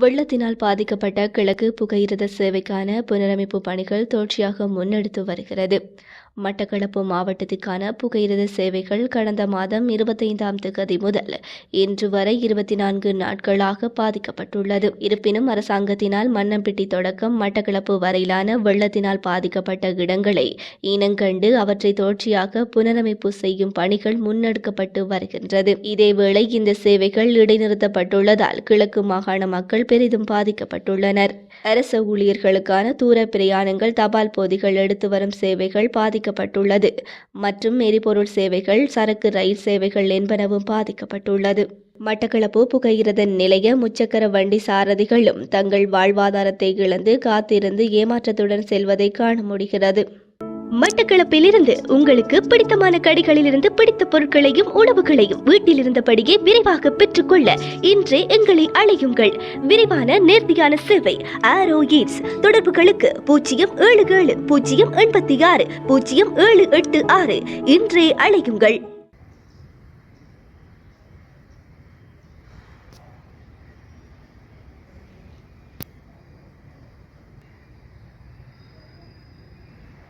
வெள்ளத்தினால் பாதிக்கப்பட்ட கிழக்கு புகையிரத சேவைக்கான புனரமைப்பு பணிகள் தொடர்ச்சியாக முன்னெடுத்து வருகிறது. மட்டக்களப்பு மாவட்டத்திற்கான புகையிரத சேவைகள் கடந்த மாதம் இருபத்தைந்தாம் தேதி முதல் இன்று வரை இருபத்தி நான்கு நாட்களாக பாதிக்கப்பட்டுள்ளது. இருப்பினும் அரசாங்கத்தினால் மன்னம்பிட்டி தொடக்கம் மட்டக்களப்பு வரையிலான வெள்ளத்தினால் பாதிக்கப்பட்ட இடங்களை இனங்கண்டு அவற்றை தொடர்ச்சியாக புனரமைப்பு செய்யும் பணிகள் முன்னெடுக்கப்பட்டு வருகின்றது. இதேவேளை இந்த சேவைகள் இடைநிறுத்தப்பட்டுள்ளதால் கிழக்கு மாகாண மக்கள் பெரிதும் பாதிக்கப்பட்டுள்ளனர். அரச ஊழியர்களுக்கான தூர பிரயாணங்கள் தபால் போதிகள் எடுத்து வரும் சேவைகள் பாதிக்க பாதிக்கப்பட்டுள்ளது. மற்றும் எரிபொருள் சேவைகள் சரக்கு ரயில் சேவைகள் என்பனவும் பாதிக்கப்பட்டுள்ளது. மட்டக்களப்பு புகையிரத நிலைய முச்சக்கர வண்டி சாரதிகளும் தங்கள் வாழ்வாதாரத்தை இழந்து காத்திருந்து ஏமாற்றத்துடன் செல்வதை காண முடிகிறது. மட்டக்களப்பிலிருந்து உங்களுக்கு பிடித்தமான கடைகளிலிருந்து பிடித்த பொருட்களையும் உணவுகளையும் வீட்டில் இருந்தபடியே விரைவாக பெற்றுக்கொள்ள இன்றே எங்களை அழையுங்கள். விரைவான நேர்த்தியான சேவை ஆரோ ஈட்ஸ் தொடர்புகளுக்கு பூஜ்ஜியம் ஏழு ஏழு பூஜ்ஜியம் எண்பத்தி ஆறு பூஜ்ஜியம் ஏழு எட்டு ஆறு. இன்றே அழையுங்கள்.